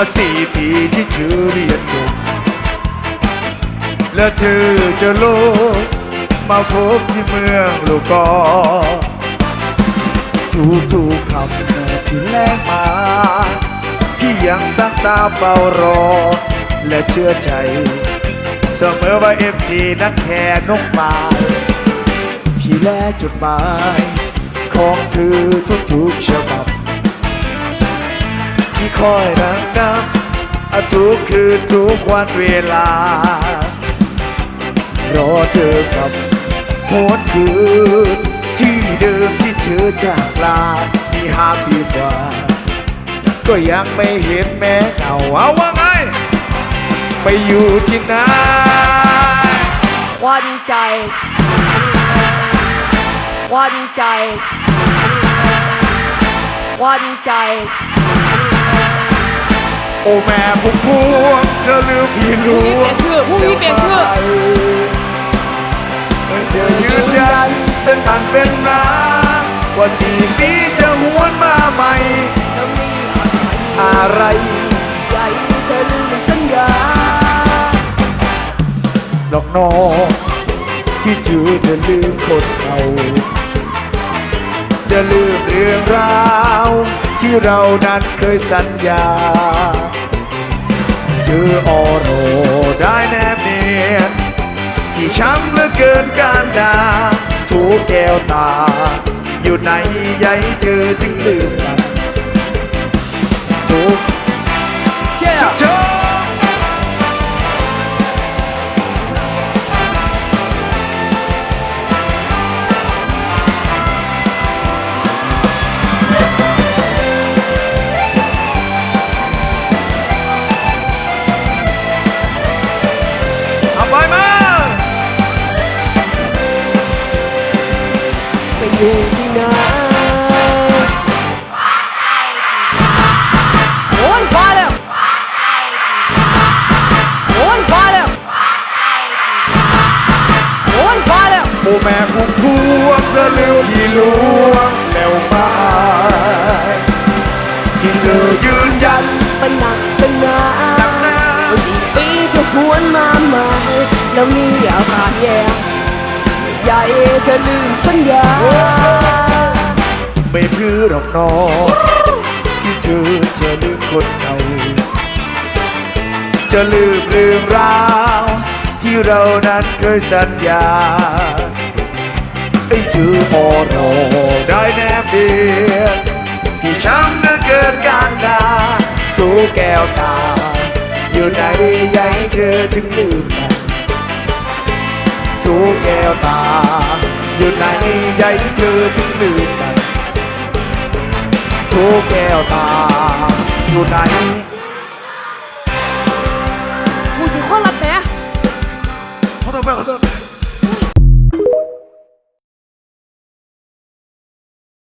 รอสี่ปีที่เธอเรียนจบและเธอจะลกมาพบที่เมืองลูกกอทุกทุกคำที่แลกมา พี่ยังตั้งตาเฝ้ารอ และเชื่อใจ เสมอว่าเอฟซีนั้นแค่นกม้พี่แลจดหมาย ของเธอทุกๆฉบับ ที่คอยนังนับทุกคืนทุกวันเวลา รอเธอกลับโหดคืน ที่เดิมที่เธอจากลามีห้าปีกว่า ก็ยังไม่เห็นแม้เงาเอาว่าไง ไปอยู่ที่ไหนวันใจ วันใจ วันใจ โอ้แม่พุ่มพวงเธอลืมพี่หลวงพรุ่งนี้เปลี่ยนชื่อพรุ่งนี้เปลี่ยนชื่อ เธอยืนยันเป็นพันเป็นร้าว่าสี่ปีจะหวนมาใหม่แล้วมีอะไร ใจเธอลืมสัญญาดอกนอที่จูจะลืมคนเราจะลืมเรื่องราว ที่เรานั้นเคยสัญญา เจอโอโรได้แนบเนียนที่ช้ำเหลือเกินการดาทุกแก้วตา อยู่ในใยเธอถึงลืมมันทุกเชื่อ อยู่ที่ไหนโอ้ยพอแล้วโอ้ยพอแล้วโอ้ยพอแล้วโอ้แม่พุ่มพวงเธอเร็วที่ลวงแล้วมาที่เธอยืนยันเป็นหนักเป็นหนาสี่ปีจะหวนมาใหม่แล้วมีอาการแย่ ใหญ่จะลืมสัญญา ไม่พือดอกนอที่เธอจะลืมคนเก่าจะลืมลืมราว ที่เรานั้นเคยสัญญาไอ้เธอออรอได้แนบเดียนที่ช้ำเหลือเกินการดาทุกแก้วตา อยู่ในใยเธอถึงลืมมันทุกแก้ วตา อยู่ในใยเชื่อถึงลืมกันทุกแก้วตา อยู่ไหนกูสิคนละแปะขอโทษไปขอโทษ